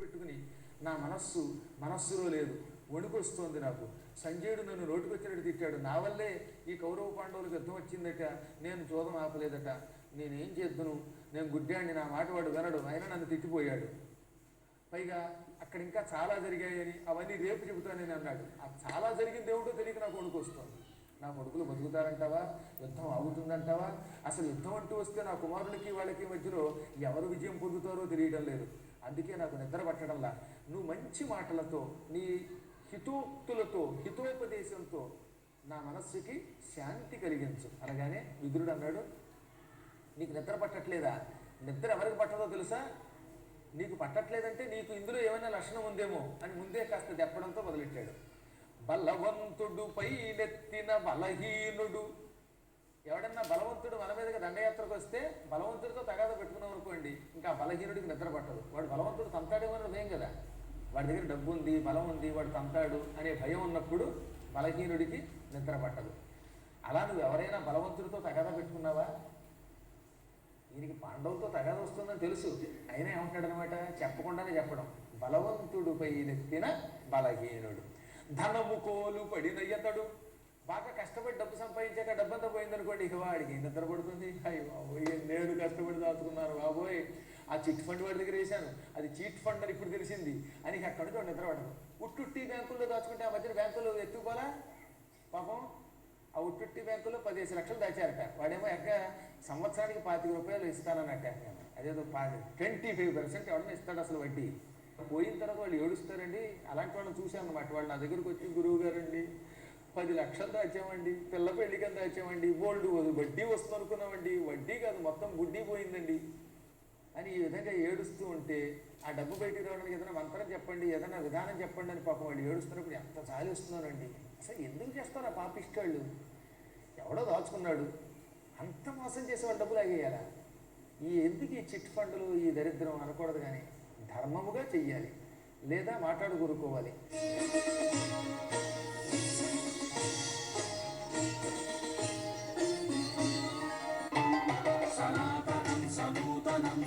పెట్టుకుని నా మనస్సు మనస్సులో లేదు వణుకొస్తోంది నాకు. సంజయుడు నన్ను నోటుకొచ్చినట్టు తిట్టాడు. నా వల్లే ఈ కౌరవ పాండవులకు యుద్ధం వచ్చిందట. నేను చూదం ఆపలేదట. నేనేం చేద్దును? నేను గుడ్డాన్ని నా మాట వాడు వినడు. ఆయన నన్ను తిట్టిపోయాడు. పైగా అక్కడ ఇంకా చాలా జరిగాయని అవన్నీ రేపు చెబుతానని అన్నాడు. ఆ చాలా జరిగింది ఏమిటో తెలియక నాకు వణుకొస్తోంది నా కొడుకులు బతుకుతారంటావా? యుద్ధం ఆగుతుందంటావా? అసలు యుద్ధం అంటూ వస్తే నా కుమారులకి వాళ్ళకి మధ్యలో ఎవరు విజయం పొందుతారో తెలియడం లేదు. అందుకే నాకు నిద్ర పట్టడంలా. నువ్వు మంచి మాటలతో నీ హితోక్తులతో హితోపదేశంతో నా మనస్సుకి శాంతి కలిగించు. అనగానే విదురుడు అన్నాడు నీకు నిద్ర పట్టట్లేదా? నిద్ర ఎవరికి పట్టదో తెలుసా? నీకు పట్టట్లేదంటే నీకు ఇందులో ఏమైనా లక్షణం ఉందేమో? అని ముందే కాస్త దెప్పడంతో మొదలెట్టాడు. బలవంతుడు పైనెత్తిన బలహీనుడు ఎవడన్నా బలవంతుడు మన మీదకి దండయాత్రకు వస్తే బలవంతుడితో తగాద పెట్టుకున్నాం అనుకోండి ఇంకా బలహీనుడికి నిద్ర పట్టదు. వాడు బలవంతుడు తంతాడేమో అని భయం కదా. వాడి దగ్గర డబ్బు ఉంది బలం ఉంది వాడు తంతాడు అనే భయం ఉన్నప్పుడు బలహీనుడికి నిద్ర పట్టదు. అలా నువ్వు ఎవరైనా బలవంతుడితో తగాదా పెట్టుకున్నావా? దీనికి పాండవులతో తగాద వస్తుందని తెలుసు. అయినా ఏమంటాడనమాట? చెప్పకుండానే చెప్పడం. బలవంతుడుపై నెత్తిన బలహీనుడు. ధనము కోలు పడిన ఎతడు బాగా కష్టపడి డబ్బు సంపాదించాక డబ్బంతా పోయిందనుకోండి ఇక వాడికి ఏం నిద్ర పడుతుంది? అయ్యో నేను కష్టపడి దాచుకున్నాను బాబోయ్. ఆ చిట్ ఫండ్ వాడి దగ్గర వేశాను. అది చీట్ ఫండ్ అని ఇప్పుడు తెలిసింది. అని అక్కడ నిద్ర పడదు ఉట్టుట్టి బ్యాంకుల్లో దాచుకుంటే ఆ మధ్యన బ్యాంకుల్లో ఎత్తుకోవాలా పాపం. ఆ ఉట్టుట్టి బ్యాంకులో పదిహేను లక్షలు దాచారట. వాడేమో ఎక్క సంవత్సరానికి పాతిక రూపాయలు ఇస్తానన్నట్ట అదేదో పాతి ట్వంటీ ఫైవ్ పర్సెంట్ ఎవడన్నా ఇస్తాడు అసలు వడ్డీ. పోయిన తర్వాత వాళ్ళు ఏడుస్తారండి. అలాంటి వాళ్ళని చూశాను అనమాట వాళ్ళు నా దగ్గరకు వచ్చి గురువు గారండి పది లక్షలు దాచామండి పిల్ల పెళ్ళికి ఎంత దాచామండి బోల్డ్ వడ్డీ వస్తుంది అనుకున్నామండి వడ్డీ కాదు మొత్తం గుడ్డీ పోయిందండి. అని ఈ విధంగా ఏడుస్తూ ఉంటే ఆ డబ్బు బయటికి రావడానికి ఏదైనా మంత్రం చెప్పండి ఏదైనా విధానం చెప్పండి అని పాపం వాళ్ళు ఏడుస్తున్నప్పుడు ఎంత చాలి వస్తున్నారండి అసలు ఎందుకు చేస్తారు ఆ పాపిష్టాళ్ళు ఎవడో దాచుకున్నాడు. అంత మోసం చేసే వాళ్ళ డబ్బులు ఆగేయాలా? ఈ ఎందుకు ఈ చిట్ ఫండ్లు ఈ దరిద్రం అనకూడదు కానీ ధర్మముగా చెయ్యాలి. లేదా మాట్లాడుకోరుకోవాలి